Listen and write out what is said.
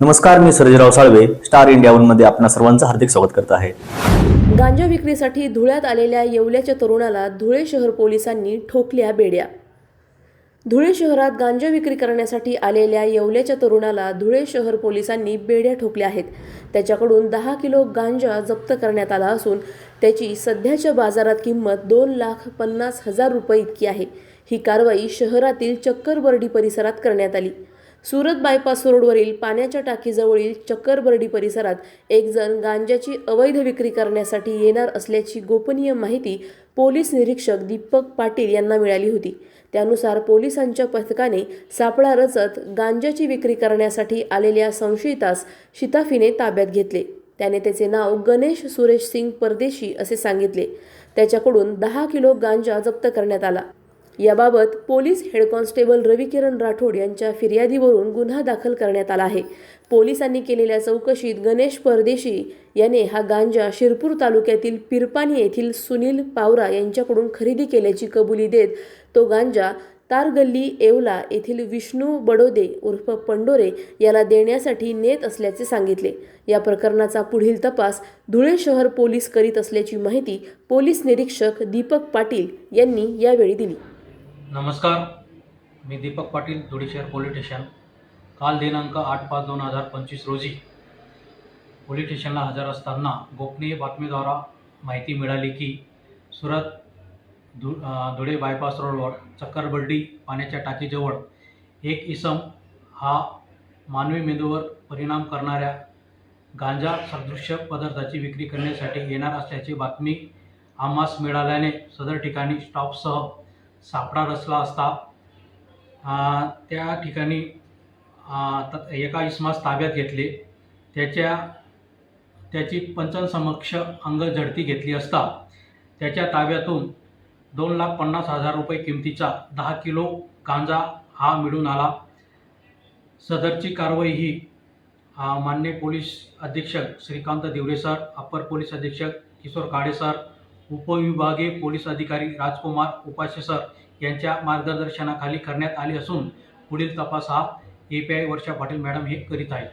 नमस्कार मी Sarjerao Salve star India वनमध्ये आपणा सर्वांचं हार्दिक स्वागत करत आहे. गांजा विक्रीसाठी धुळ्यात आलेल्या येवल्याच्या तरुणाला धुळे शहर पोलिसांनी ठोकल्या बेड्या. धुळे शहरात गांजा विक्री करण्यासाठी आलेल्या येवल्याच्या तरुणाला धुळे शहर पोलिसांनी बेड्या ठोकल्या आहेत. त्याच्याकडून दहा किलो गांजा जप्त करण्यात आला असून त्याची सध्याच्या बाजारात किंमत दोन लाख पन्नास हजार रुपये इतकी आहे. ही कारवाई शहरातील चक्करबर्डी परिसरात करण्यात आली. सुरत बायपास रोडवरील पाण्याच्या टाकीजवळील चक्करबर्डी परिसरात एक जण गांजाची अवैध विक्री करण्यासाठी येणार असल्याची गोपनीय माहिती पोलीस निरीक्षक दीपक पाटील यांना मिळाली होती. त्यानुसार पोलिसांच्या पथकाने सापळा रचत गांजाची विक्री करण्यासाठी आलेल्या संशयितास शिताफीने ताब्यात घेतले. त्याने त्याचे नाव गणेश सुरेश सिंग परदेशी असे सांगितले. त्याच्याकडून दहा किलो गांजा जप्त करण्यात आला. याबाबत police head constable Ravikiran Rathod यांच्या फिर्यादीवरून गुन्हा दाखल करण्यात आला आहे. पोलिसांनी केलेल्या चौकशीत गणेश परदेशी याने हा गांजा शिरपूर तालुक्यातील पिरपाणी येथील सुनील पावरा यांच्याकडून खरेदी केल्याची कबुली देत तो गांजा तारगल्ली येवला येथील विष्णू बडोदे उर्फ पंडोरे याला देण्यासाठी नेत असल्याचे सांगितले. या प्रकरणाचा पुढील तपास धुळे शहर पोलीस करीत असल्याची माहिती पोलीस निरीक्षक दीपक पाटील यांनी यावेळी दिली. नमस्कार. मी दीपक पाटील धुळे शहर पोलीस स्टेशन. काल दिनांक आठ पाच दोन हजार पंचवीस रोजी पोलीस स्टेशनला हजर असताना गोपनीय बातमीद्वारा माहिती मिळाली की सुरत धु धुळे बायपास रोडवर चक्करबर्डी पाण्याच्या टाकीजवळ एक इसम हा मानवी मेंदूवर परिणाम करणाऱ्या गांजा सदृश्य पदार्थाची विक्री करण्यासाठी येणार असल्याची बातमी आम्हास मिळाल्याने सदर ठिकाणी स्टॉपसह सापळा रचला असता. त्या ठिकाणी त- एका इसमास ताब्यात घेतले. त्याच्या त्याची पंचांसमक्ष अंग झडती घेतली असता. त्याच्या ताब्यातून दोन लाख पन्नास हजार रुपये किमतीचा दहा किलो गांजा हा मिळून आला. सदरची कारवाई ही मान्य पोलीस अधीक्षक Shrikant Diware sir upper police अधीक्षक किशोर काळे सर उपविभागीय पोलीस अधिकारी राजकुमार उपाशे सर यांच्या मार्गदर्शनाखाली करण्यात आली असून पुढील तपास हा A P I Varsha Patil madam हे करीत आहेत.